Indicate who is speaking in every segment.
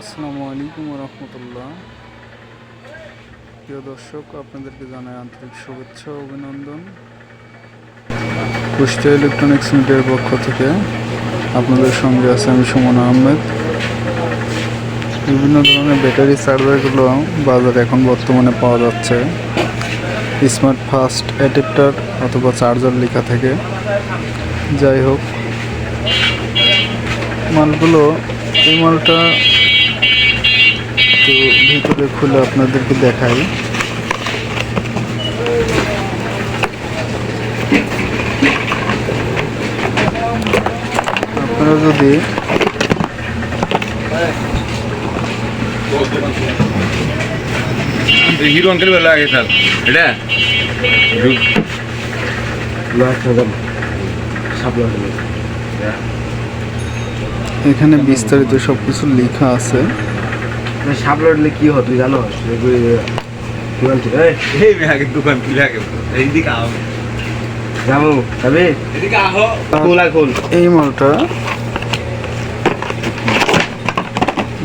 Speaker 1: আসসালামু আলাইকুম রহমতুল্লাহ প্রিয় দর্শক, আপনাদেরকে জানাই আন্তরিক শুভেচ্ছা অভিনন্দন। কুষ্টিয়া ইলেকট্রনিক্স মিডিয়ার পক্ষ থেকে আপনাদের সঙ্গে আছে আমি সুমন আহমেদ। বিভিন্ন ধরনের ব্যাটারি চার্জারগুলো বাজারে এখন বর্তমানে পাওয়া যাচ্ছে। স্মার্ট ফাস্ট অ্যাডাপ্টার অথবা চার্জার লেখা থেকে। যাই হোক, মালগুলো এই মালটা তো ভিতরে খুলে আপনাদেরকে দেখাই। আপনারা যদি
Speaker 2: হিরো আঙ্কেল বেলা আগে স্যার। এটা?
Speaker 1: এখানে বিস্তারিত সব কিছু লেখা আছে।
Speaker 3: সাপ লড়লে কি হতো জানো?
Speaker 2: এই মেয়াকে দোকান খুলে আগে এইদিকে আহ।
Speaker 3: যাব যাবে?
Speaker 2: এদিকে আহ।
Speaker 3: খোলা খোল।
Speaker 1: এই মালটা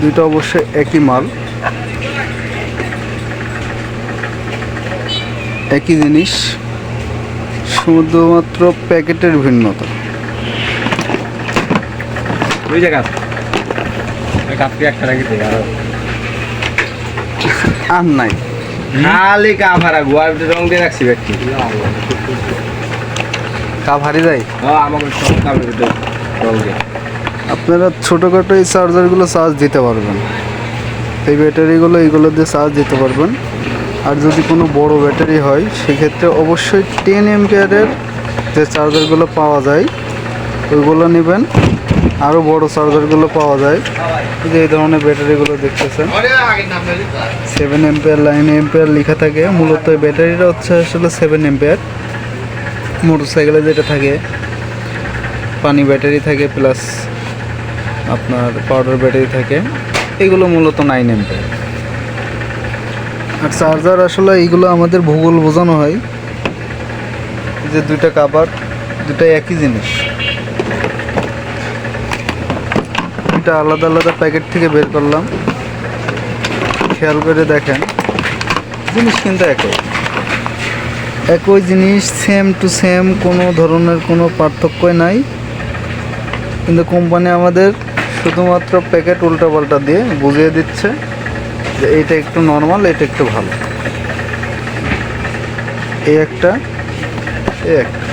Speaker 1: দুইটা একই মাল। একই জিনিস শুধুমাত্র প্যাকেটের ভিন্নতা।
Speaker 2: ওই জায়গা কাপড়ি একটা রাখি আর।
Speaker 1: আর নাই।
Speaker 3: খালি কাভারা গোয়ার রং দিয়ে রাখছি ব্যক্তি।
Speaker 1: যায়
Speaker 3: আমাকে সব কাপড় রং দিয়ে।
Speaker 1: আপনারা ছোটোখাটো এই চার্জারগুলো চার্জ দিতে পারবেন। এই ব্যাটারিগুলো এইগুলো দিয়ে চার্জ দিতে পারবেন। আর যদি কোনো বড় ব্যাটারি হয় সেক্ষেত্রে অবশ্যই টেন এমপিয়ারের যে চার্জারগুলো পাওয়া যায় ওইগুলো নেবেন। আরও বড় চার্জারগুলো পাওয়া যায়। যে এই ধরনের ব্যাটারিগুলো দেখতেছেন। সেভেন এম্পিয়ার লাইন এম্পিয়ার লেখা থাকে। মূলত ব্যাটারিটা হচ্ছে আসলে সেভেন এম্পিয়ার মোটরসাইকেলে যেটা থাকে, পানি ব্যাটারি থাকে প্লাস আপনার পাউডার ব্যাটারি থাকে। এগুলো মূলত নাইন এম্পিয়ার আর চার্জার আসলে এইগুলো আমাদের ভূগোল বোঝানো হয়। যে দুইটা কাবার দুটা একই জিনিস। দুইটা আলাদা আলাদা প্যাকেট থেকে বের করলাম। খেয়াল করে দেখেন, জিনিস কিন্তু একই। একই জিনিস সেম টু সেম কোনো ধরনের কোনো পার্থক্যই নাই। কিন্তু কোম্পানি আমাদের শুধুমাত্র প্যাকেট উল্টাপাল্টা দিয়ে বুঝিয়ে দিচ্ছে যে এইটা একটু নর্মাল এটা একটু ভালো। এই একটা এই একটা।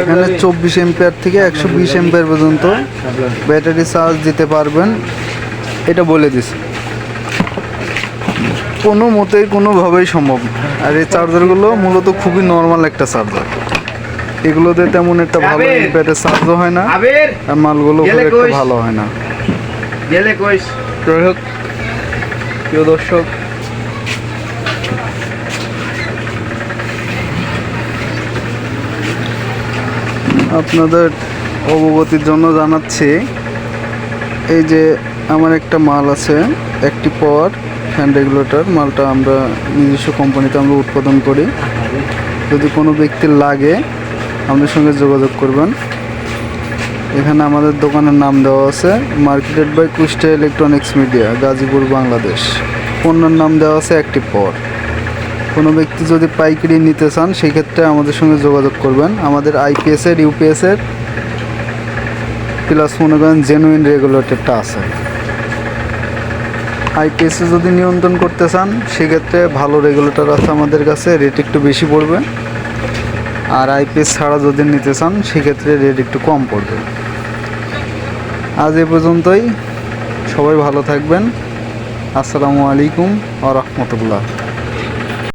Speaker 1: এখানে চব্বিশ এম্পিয়ার থেকে একশো বিশ এম্পিয়ার পর্যন্ত ব্যাটারি চার্জ দিতে পারবেন। এটা বলে দিছে কোনো মতেই কোনোভাবেই সম্ভব আর এই চার্জারগুলো মূলত খুবই নর্মাল একটা চার্জার। এগুলোতে তেমন একটা ভালো। এম্পিয়ারের চার্জও হয় না আর মালগুলো খুব একটা ভালো হয় না। যাই হোক প্রিয় দর্শক আপনাদের অবগতির জন্য জানাচ্ছি, এই যে আমার একটা মাল আছে, একটি পাওয়ার ফ্যান রেগুলেটর মালটা আমরা নিজস্ব কোম্পানিতে আমরা উৎপাদন করি। যদি কোনো ব্যক্তির লাগে, আমাদের সঙ্গে যোগাযোগ করবেন। এখানে আমাদের দোকানের নাম দেওয়া আছে marketed by Kushtia electronics media Gazipur, Bangladesh. পণ্যের নাম দেওয়া আছে, একটি পাওয়ার কোনো ব্যক্তি যদি পাইকারি নিতে চান সেই ক্ষেত্রে আমাদের সঙ্গে যোগাযোগ করবেন। আমাদের আইপিএসের ইউপিএসের প্লাস মনে করেন জেনুইন রেগুলেটরটা আছে। আইপিএসে যদি নিয়ন্ত্রণ করতে চান, সেক্ষেত্রে ভালো রেগুলেটর আছে আমাদের কাছে রেট একটু বেশি পড়বে। আর আইপিএস ছাড়া যদি নিতে চান, সেক্ষেত্রে রেট একটু কম পড়বে। আজ এ পর্যন্তই। সবাই ভালো থাকবেন। আসসালামু আলাইকুম আ রহমতুল্লাহ।